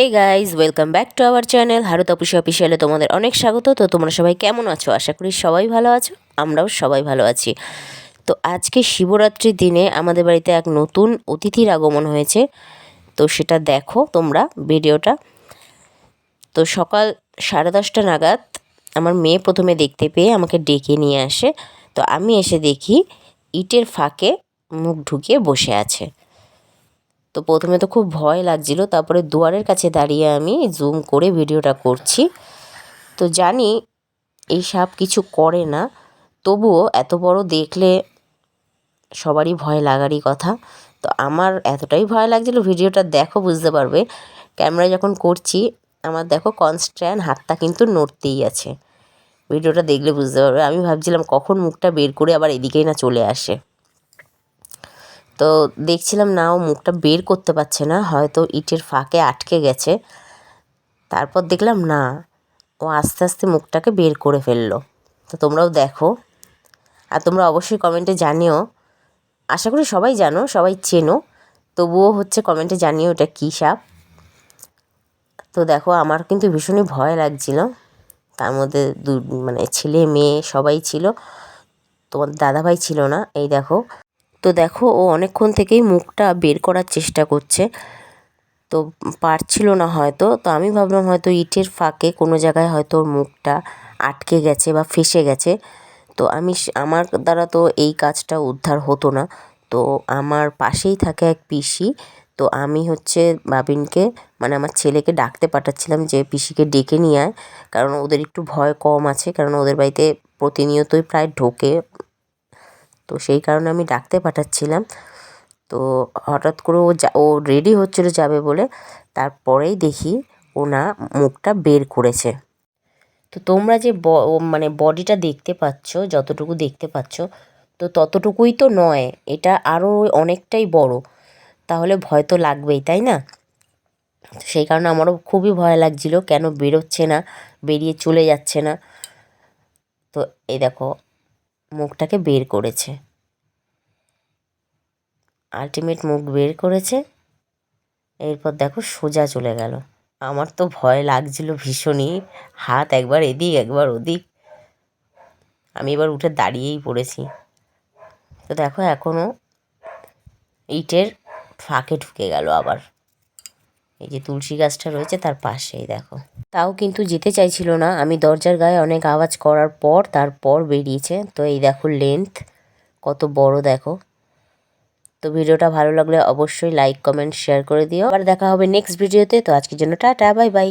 Hey guys welcome back to our channel Haru Topushi অফিসিয়ালে তোমাদের অনেক স্বাগত। তো তোমরা সবাই কেমন আছো? আশা করি সবাই ভালো আছো, আমরাও সবাই ভালো আছি। তো আজকে শিবরাত্রির দিনে আমাদের বাড়িতে এক নতুন অতিথির আগমন হয়েছে। তো সেটা দেখো তোমরা ভিডিওটা। তো সকাল সাড়ে দশটা নাগাদ আমার মেয়ে প্রথমে দেখতে পেয়ে আমাকে ডেকে নিয়ে আসে। তো আমি এসে দেখি, ইটের ফাঁকে মুখ ঢুকিয়ে বসে আছে। তো প্রথমে তো খুব ভয় লাগছিল, তারপরে দুয়ারের কাছে দাঁড়িয়ে আমি জুম করে ভিডিওটা করছি। তো জানি এই সাপ কিছু করে না, তবুও এত বড় দেখলে সবারই ভয় লাগারই কথা। তো আমার এতটাই ভয় লাগছিল, ভিডিওটা দেখো বুঝতে পারবে। ক্যামেরা যখন করছি, আমার দেখো কনস্ট্যান্ট হাতটা কিন্তু নড়তেই আছে। ভিডিওটা দেখলে বুঝতে পারবে, আমি ভাবছিলাম কখন মুখটা বের করে আবার এদিকেই না চলে আসে। তো দেখছিলাম না, ও মুখটা বের করতে পারছে না, হয়তো ইটের ফাঁকে আটকে গেছে। তারপর দেখলাম না, ও আস্তে আস্তে মুখটাকে বের করে ফেলল। তো তোমরাও দেখো, আর তোমরা অবশ্যই কমেন্টে জানিও। আশা করি সবাই জানো, সবাই চেনো, তবুও হচ্ছে কমেন্টে জানিও এটা কী সাপ। তো দেখো, আমার কিন্তু ভীষণই ভয় লাগছিল। তার মধ্যে দু মানে ছেলে, মেয়ে সবাই ছিল, তোমার দাদাভাই ছিল না, এই দেখো। তো দেখো, ও অনেকক্ষণ থেকেই মুখটা বের করার চেষ্টা করছে। তো পারছিল না হয়তো, তো আমি ভাবলাম হয়তো ইটের ফাঁকে কোনো জায়গায় হয়তো ওর মুখটা আটকে গেছে বা ফেসে গেছে। তো আমি আমার দ্বারা তো এই কাজটা উদ্ধার হতো না। তো আমার পাশেই থাকে এক পিসি, তো আমি হচ্ছে বাবিনকে মানে আমার ছেলেকে ডাকতে পাঠাচ্ছিলাম যে পিসিকে ডেকে নিয়ে আয়। কারণ ওদের একটু ভয় কম আছে, কারণ ওদের বাড়িতে প্রতিনিয়তই প্রায় ঢোকে তো সেই কারণে আমি ডাকতে পাঠাচ্ছিলাম। তো হঠাৎ করে ও যা, ও রেডি হচ্ছিল যাবে বলে, তারপরেই দেখি ও না মুখটা বের করেছে। তো তোমরা যে মানে বডিটা দেখতে পাচ্ছ, যতটুকু দেখতে পাচ্ছ, তো ততটুকুই তো নয়, এটা আরও অনেকটাই বড়। তাহলে ভয় তো লাগবেই, তাই না? সেই কারণে আমারও খুবই ভয় লাগছিল, কেন বেরোচ্ছে না, বেরিয়ে চলে যাচ্ছে না। তো এই দেখো মুখটাকে বের করেছে। আলটিমেট মুখ বের করেছে। এরপর দেখো সোজা চলে গেল। আমার তো ভয় লাগছিল ভীষণই। হাত একবার এদিক, একবার ওদিক। আমি এবার উঠে দাঁড়িয়েই পড়েছি। তো দেখো এখনও ইটের ফাঁকে ঢুকে গেল আবার। এই যে তুলসী গাছটা রয়েছে তার পাশেই, দেখো। তাও কিন্তু যেতে চাইছিল না। আমি দরজার গায়ে অনেক আওয়াজ করার পর তারপর বেরিয়েছে। তো এই দেখো লেন্থ কত বড় দেখো। তো ভিডিওটা ভালো লাগলে অবশ্যই লাইক কমেন্ট শেয়ার করে দিও। আবার দেখা হবে নেক্সট ভিডিওতে তো। আজকের জন্য টাটা বাই বাই